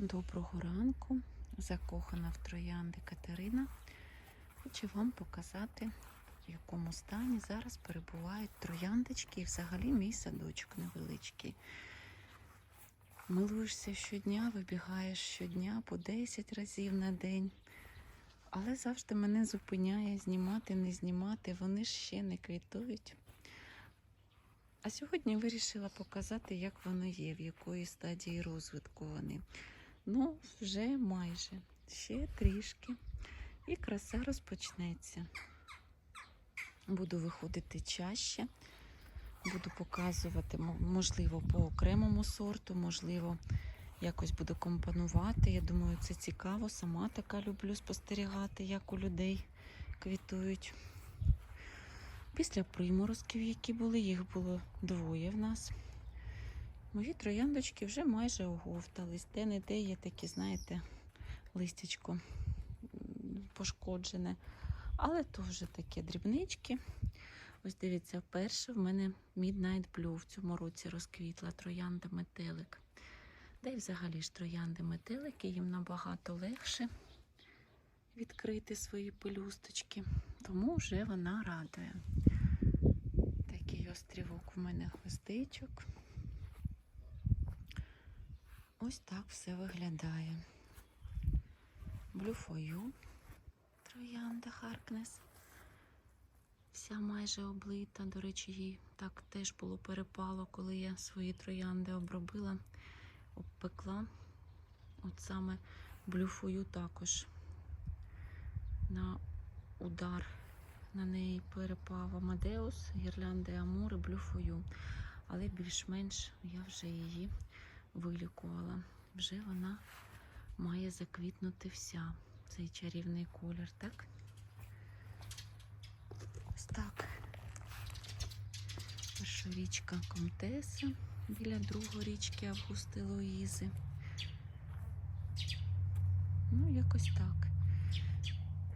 Доброго ранку, закохана в троянди Катерина. Хочу вам показати, в якому стані зараз перебувають трояндочки і взагалі мій садочок невеличкий. Милуєшся щодня, вибігаєш щодня по 10 разів на день. Але завжди мене зупиняє знімати, не знімати, вони ще не квітують. А сьогодні вирішила показати, як воно є, в якої стадії розвитку вони. Ну, вже майже, ще трішки. І краса розпочнеться. Буду виходити чаще, буду показувати, можливо, по окремому сорту, можливо, якось буду компонувати. Я думаю, це цікаво. Сама така люблю спостерігати, як у людей квітують. Після приморозків, які були, їх було двоє в нас. Мої трояндочки вже майже оговтались. Де-не-де є такі, знаєте, листячко пошкоджене. Але то вже такі дрібнички. Ось дивіться, вперше в мене Midnight Blue в цьому році розквітла троянда метелик. Де й взагалі ж троянди метелики, їм набагато легше відкрити свої пелюсточки. Тому вже вона радує. Такий острівок у мене гвоздичок. Ось так все виглядає. Блюфою троянда Харкнес. Вся майже облита. До речі, їй так теж було перепало, коли я свої троянди обробила, обпекла. От саме блюфою також на удар на неї перепав Амадеус, гірлянди Амури, блюфою. Але більш-менш я вже її вилікувала. Вже вона має заквітнути вся цей чарівний колір, так? Ось так. Перша річка Комтеса біля другої річки Августи Луїзи. Ну, якось так.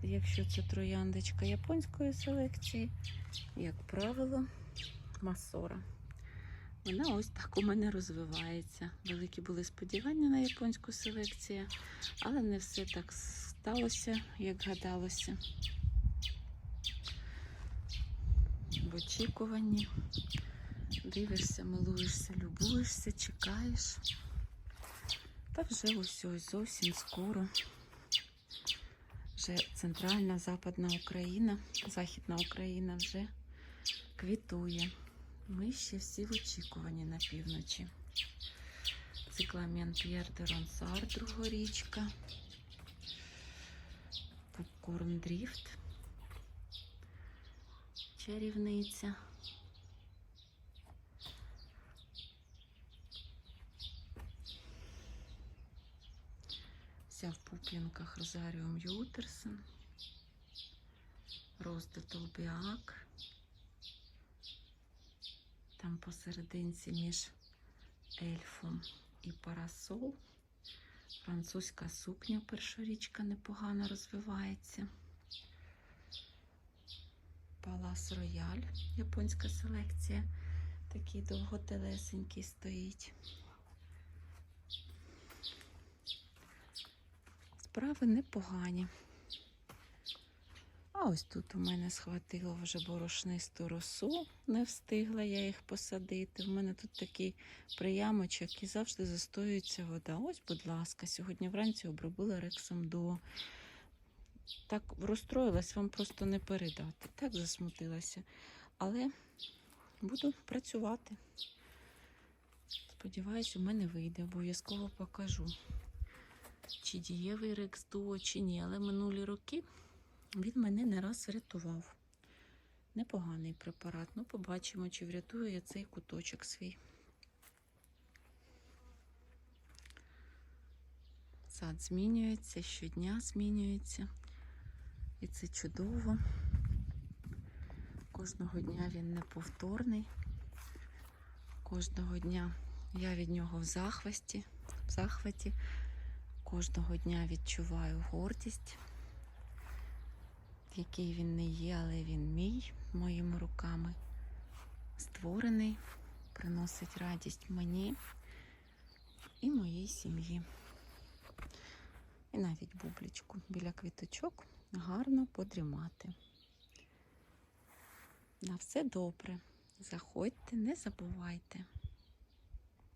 Якщо це трояндочка японської селекції, як правило, масора. Вона ось так у мене розвивається. Великі були сподівання на японську селекцію, але не все так сталося, як гадалося. В очікуванні дивишся, милуєшся, любуєшся, чекаєш. Та вже ось ось зовсім скоро. Вже центральна западна Україна, західна Україна вже квітує. Ми ще всі в очікуванні на півночі. Цикламен П'єр де Ронсар, другорічка. Попкорн Дріфт. Чарівниця. Вся в пуп'янках Розаріум Ютерсен. Розда Толбіак. Там посерединці між ельфом і парасол. Французька сукня першорічка непогано розвивається. Палас Рояль, японська селекція. Такий довготелесенький стоїть. Справи непогані. А ось тут у мене схватило вже борошнисту росу, не встигла я їх посадити. У мене тут такий приямочок і завжди застоюється вода. Ось, будь ласка, сьогодні вранці обробила рексом до. Так розстроїлась, вам просто не передати. Так засмутилася. Але буду працювати. Сподіваюсь, у мене вийде, обов'язково покажу. Чи дієвий рекс дуо, чи ні. Але минулі роки він мене не раз врятував. Непоганий препарат. Ну, побачимо, чи врятує я цей куточок свій. Сад змінюється, щодня змінюється. І це чудово. Кожного дня він неповторний. Кожного дня я від нього в захваті, в захваті. Кожного дня відчуваю гордість який він не є, але він мій, моїми руками створений, приносить радість мені і моїй сім'ї. і навіть бублічку біля квіточок гарно подрімати. На все добре. Заходьте, не забувайте.